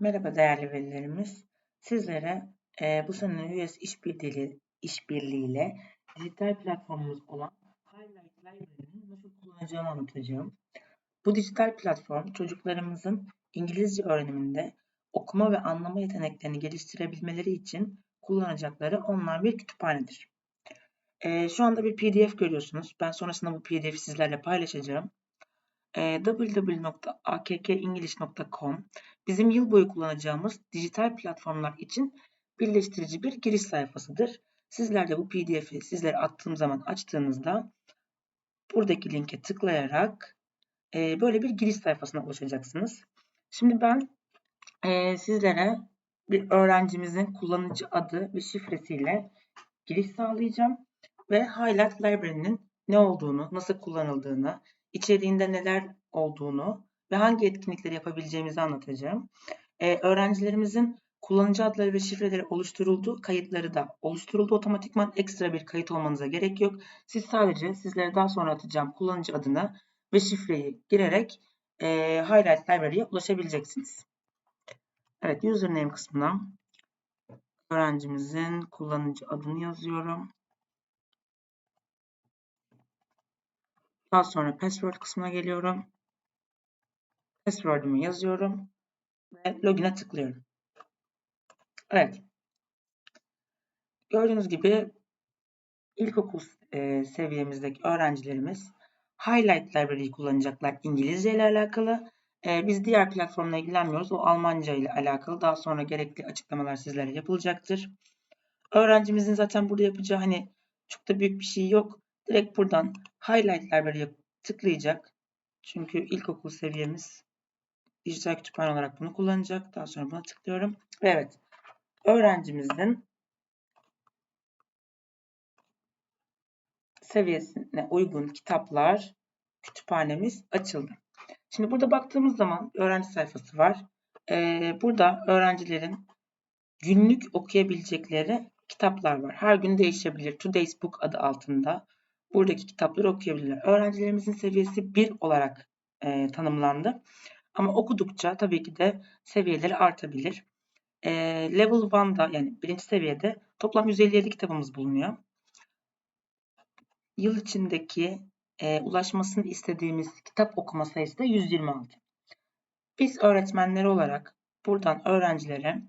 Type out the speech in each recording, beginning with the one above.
Merhaba değerli velilerimiz. Sizlere e, bu sene US işbirliği işbirliğiyle dijital platformumuz olan Highlight Library'nin nasıl kullanacağını anlatacağım. Bu dijital platform çocuklarımızın İngilizce öğreniminde okuma ve anlama yeteneklerini geliştirebilmeleri için kullanacakları online bir kütüphanedir. E, şu anda bir PDF görüyorsunuz. Ben sonrasında bu PDF'i sizlerle paylaşacağım e, www.akkenglish.com bizim yıl boyu kullanacağımız dijital platformlar için birleştirici bir giriş sayfasıdır. Sizler de bu pdf'i sizlere attığım zaman açtığınızda buradaki linke tıklayarak e, böyle bir giriş sayfasına ulaşacaksınız. Şimdi ben e, sizlere bir öğrencimizin kullanıcı adı ve şifresiyle giriş sağlayacağım ve Highlight Library'nin ne olduğunu, nasıl kullanıldığını, içeriğinde neler olduğunu ve hangi etkinlikleri yapabileceğimizi anlatacağım. Ee, öğrencilerimizin kullanıcı adları ve şifreleri oluşturuldu, kayıtları da oluşturuldu. Otomatikman ekstra bir kayıt olmanıza gerek yok. Siz sadece sizlere daha sonra atacağım kullanıcı adını ve şifreyi girerek e, Highlight Library'ye ulaşabileceksiniz. Evet, username kısmına öğrencimizin kullanıcı adını yazıyorum. Daha sonra password kısmına geliyorum. Password'ümü yazıyorum ve login'e tıklıyorum. Evet. Gördüğünüz gibi ilkokul e, seviyemizdeki öğrencilerimiz Highlight Library'yi kullanacaklar İngilizce ile alakalı. E, biz diğer platformla ilgilenmiyoruz. O Almanca ile alakalı. Daha sonra gerekli açıklamalar sizlere yapılacaktır. Öğrencimizin zaten burada yapacağı hani çok da büyük bir şey yok. Direkt buradan Highlight Library'ye tıklayacak. Çünkü ilkokul seviyemiz dijital kütüphane olarak bunu kullanacak. Daha sonra buna tıklıyorum. Evet. Öğrencimizin seviyesine uygun kitaplar kütüphanemiz açıldı. Şimdi burada baktığımız zaman öğrenci sayfası var. Ee, burada öğrencilerin günlük okuyabilecekleri kitaplar var. Her gün değişebilir. Today's Book adı altında buradaki kitapları okuyabilirler. Öğrencilerimizin seviyesi 1 olarak e, tanımlandı. Ama okudukça tabii ki de seviyeleri artabilir. E, level 1'da yani birinci seviyede toplam 157 kitabımız bulunuyor. Yıl içindeki e, ulaşmasını istediğimiz kitap okuma sayısı da 126. Biz öğretmenler olarak buradan öğrencilere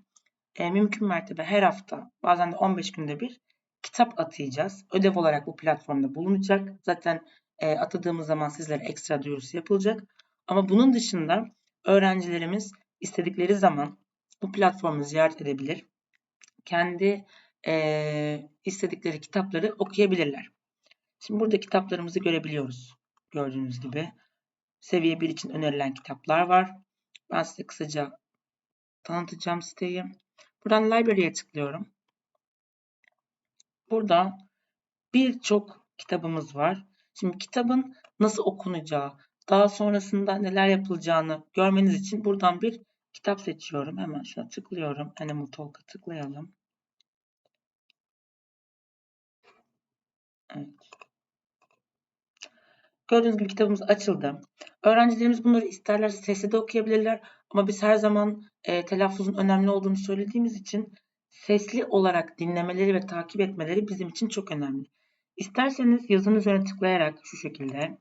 e, mümkün mertebe her hafta bazen de 15 günde bir kitap atayacağız. Ödev olarak bu platformda bulunacak. Zaten e, atadığımız zaman sizlere ekstra duyurusu yapılacak. Ama bunun dışında öğrencilerimiz istedikleri zaman bu platformu ziyaret edebilir. Kendi e, istedikleri kitapları okuyabilirler. Şimdi burada kitaplarımızı görebiliyoruz. Gördüğünüz gibi. Seviye 1 için önerilen kitaplar var. Ben size kısaca tanıtacağım siteyi. Buradan Library'e tıklıyorum. Burada birçok kitabımız var. Şimdi kitabın nasıl okunacağı, daha sonrasında neler yapılacağını görmeniz için buradan bir kitap seçiyorum. Hemen şuna tıklıyorum. Animal Talk'a tıklayalım. Evet. Gördüğünüz gibi kitabımız açıldı. Öğrencilerimiz bunları isterlerse sesli de okuyabilirler. Ama biz her zaman e, telaffuzun önemli olduğunu söylediğimiz için sesli olarak dinlemeleri ve takip etmeleri bizim için çok önemli. İsterseniz yazının üzerine tıklayarak şu şekilde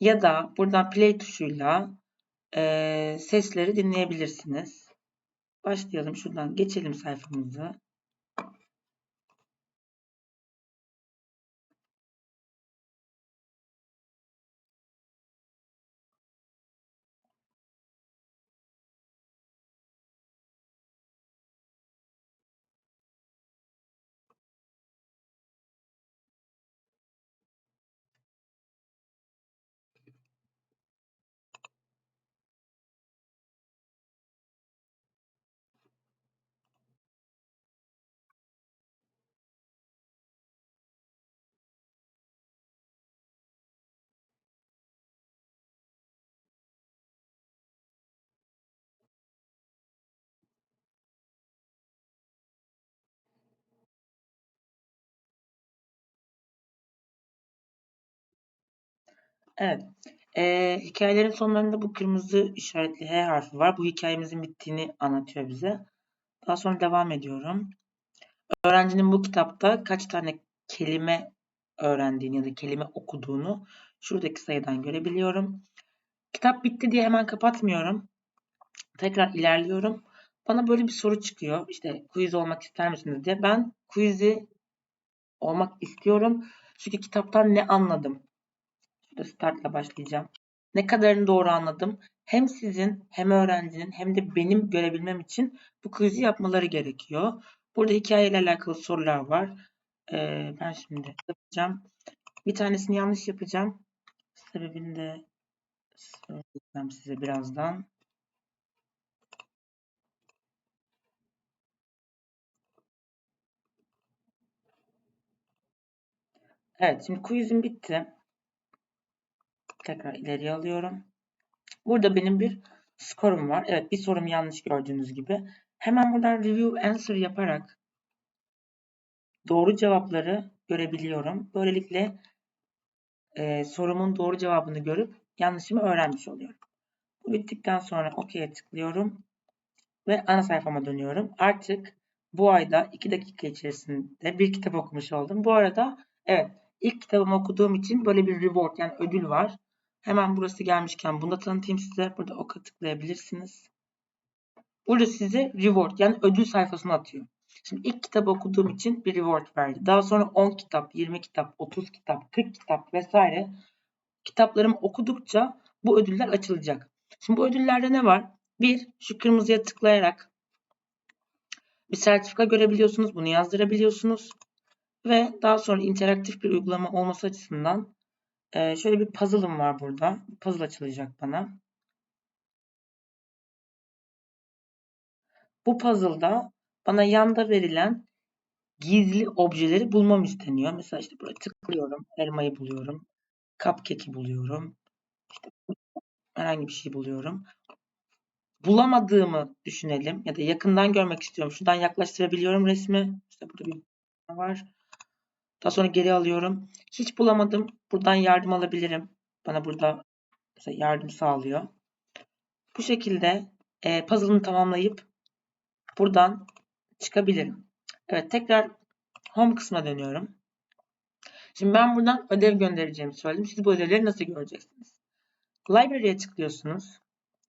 ya da buradan play tuşuyla e, sesleri dinleyebilirsiniz. Başlayalım şuradan geçelim sayfamızı. Evet. Ee, hikayelerin sonlarında bu kırmızı işaretli H harfi var. Bu hikayemizin bittiğini anlatıyor bize. Daha sonra devam ediyorum. Öğrencinin bu kitapta kaç tane kelime öğrendiğini ya da kelime okuduğunu şuradaki sayıdan görebiliyorum. Kitap bitti diye hemen kapatmıyorum. Tekrar ilerliyorum. Bana böyle bir soru çıkıyor. İşte quiz olmak ister misiniz diye. Ben quiz'i olmak istiyorum. Çünkü kitaptan ne anladım? Startla başlayacağım. Ne kadarını doğru anladım? Hem sizin hem öğrencinin hem de benim görebilmem için bu quiz'i yapmaları gerekiyor. Burada hikayeyle alakalı sorular var. Ee, ben şimdi yapacağım. Bir tanesini yanlış yapacağım. Sebebini de söyleyeceğim size birazdan. Evet şimdi quizim bitti. Tekrar ileriye alıyorum. Burada benim bir skorum var. Evet bir sorum yanlış gördüğünüz gibi. Hemen buradan review answer yaparak doğru cevapları görebiliyorum. Böylelikle e, sorumun doğru cevabını görüp yanlışımı öğrenmiş oluyorum. Bu bittikten sonra OK'ye tıklıyorum ve ana sayfama dönüyorum. Artık bu ayda 2 dakika içerisinde bir kitap okumuş oldum. Bu arada evet ilk kitabımı okuduğum için böyle bir reward yani ödül var. Hemen burası gelmişken bunu da tanıtayım size. Burada oka tıklayabilirsiniz. Burada size reward yani ödül sayfasına atıyor. Şimdi ilk kitabı okuduğum için bir reward verdi. Daha sonra 10 kitap, 20 kitap, 30 kitap, 40 kitap vesaire kitaplarımı okudukça bu ödüller açılacak. Şimdi bu ödüllerde ne var? Bir, şu kırmızıya tıklayarak bir sertifika görebiliyorsunuz. Bunu yazdırabiliyorsunuz. Ve daha sonra interaktif bir uygulama olması açısından e, şöyle bir puzzle'ım var burada. Puzzle açılacak bana. Bu puzzle'da bana yanda verilen gizli objeleri bulmam isteniyor. Mesela işte buraya tıklıyorum. Elmayı buluyorum. Cupcake'i buluyorum. İşte herhangi bir şey buluyorum. Bulamadığımı düşünelim ya da yakından görmek istiyorum. Şuradan yaklaştırabiliyorum resmi. İşte burada bir var. Daha sonra geri alıyorum. Hiç bulamadım. Buradan yardım alabilirim. Bana burada yardım sağlıyor. Bu şekilde e, puzzle'ını tamamlayıp buradan çıkabilirim. Evet tekrar home kısmına dönüyorum. Şimdi ben buradan ödev göndereceğimi söyledim. Siz bu ödevleri nasıl göreceksiniz? Library'e tıklıyorsunuz.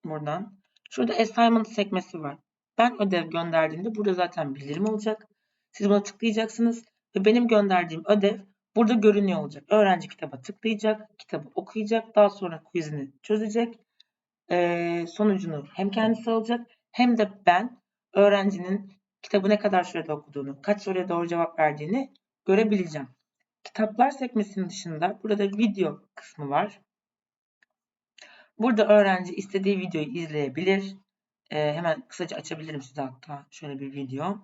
Buradan. Şurada assignment sekmesi var. Ben ödev gönderdiğimde burada zaten bildirim olacak. Siz buna tıklayacaksınız ve benim gönderdiğim ödev burada görünüyor olacak. Öğrenci kitaba tıklayacak, kitabı okuyacak, daha sonra quizini çözecek. Ee, sonucunu hem kendisi alacak hem de ben öğrencinin kitabı ne kadar sürede okuduğunu, kaç soruya doğru cevap verdiğini görebileceğim. Kitaplar sekmesinin dışında burada video kısmı var. Burada öğrenci istediği videoyu izleyebilir. Ee, hemen kısaca açabilirim size hatta şöyle bir video.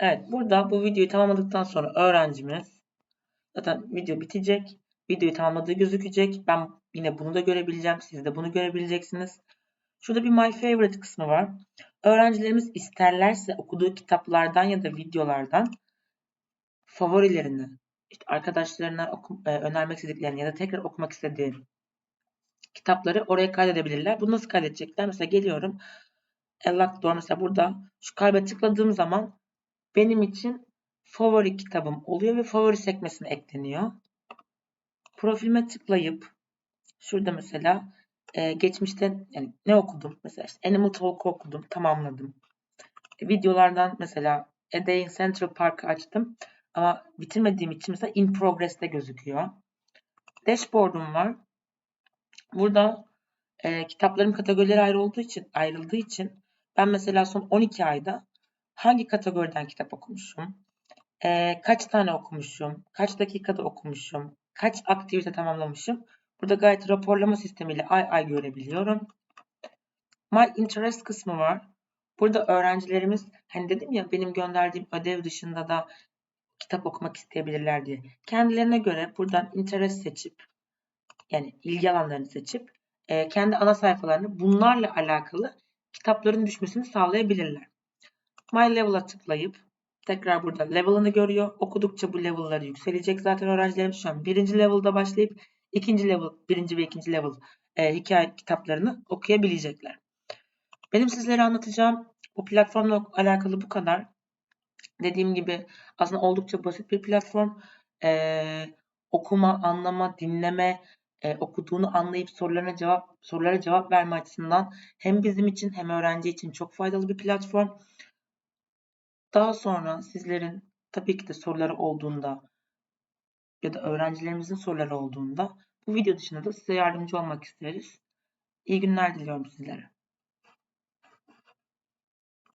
Evet burada bu videoyu tamamladıktan sonra öğrencimiz zaten video bitecek. Videoyu tamamladığı gözükecek. Ben yine bunu da görebileceğim. Siz de bunu görebileceksiniz. Şurada bir My Favorite kısmı var. Öğrencilerimiz isterlerse okuduğu kitaplardan ya da videolardan favorilerini, işte arkadaşlarına e, önermek istediklerini ya da tekrar okumak istediği kitapları oraya kaydedebilirler. Bunu nasıl kaydedecekler? Mesela geliyorum. Ellak mesela burada şu kalbe tıkladığım zaman benim için favori kitabım oluyor ve favori sekmesine ekleniyor. Profilime tıklayıp şurada mesela e, geçmişte yani ne okudum? Mesela işte Animal Talk okudum, tamamladım. E, videolardan mesela A Day in Central Park'ı açtım. Ama bitirmediğim için mesela in progress'te gözüküyor. Dashboard'um var. Burada e, kitaplarım kategorileri ayrı olduğu için, ayrıldığı için ben mesela son 12 ayda hangi kategoriden kitap okumuşum, e, kaç tane okumuşum, kaç dakikada okumuşum, kaç aktivite tamamlamışım. Burada gayet raporlama sistemiyle ay ay görebiliyorum. My Interest kısmı var. Burada öğrencilerimiz hani dedim ya benim gönderdiğim ödev dışında da kitap okumak isteyebilirler diye. Kendilerine göre buradan interest seçip yani ilgi alanlarını seçip e, kendi ana sayfalarını bunlarla alakalı kitapların düşmesini sağlayabilirler. My Level'a tıklayıp tekrar burada level'ını görüyor. Okudukça bu level'ları yükselecek. Zaten öğrencilerimiz şu an birinci level'da başlayıp ikinci level, birinci ve ikinci level e, hikaye kitaplarını okuyabilecekler. Benim sizlere anlatacağım bu platformla alakalı bu kadar. Dediğim gibi aslında oldukça basit bir platform. Ee, okuma, anlama, dinleme, e, okuduğunu anlayıp sorularına cevap sorulara cevap verme açısından hem bizim için hem öğrenci için çok faydalı bir platform. Daha sonra sizlerin tabii ki de soruları olduğunda ya da öğrencilerimizin soruları olduğunda bu video dışında da size yardımcı olmak isteriz. İyi günler diliyorum sizlere.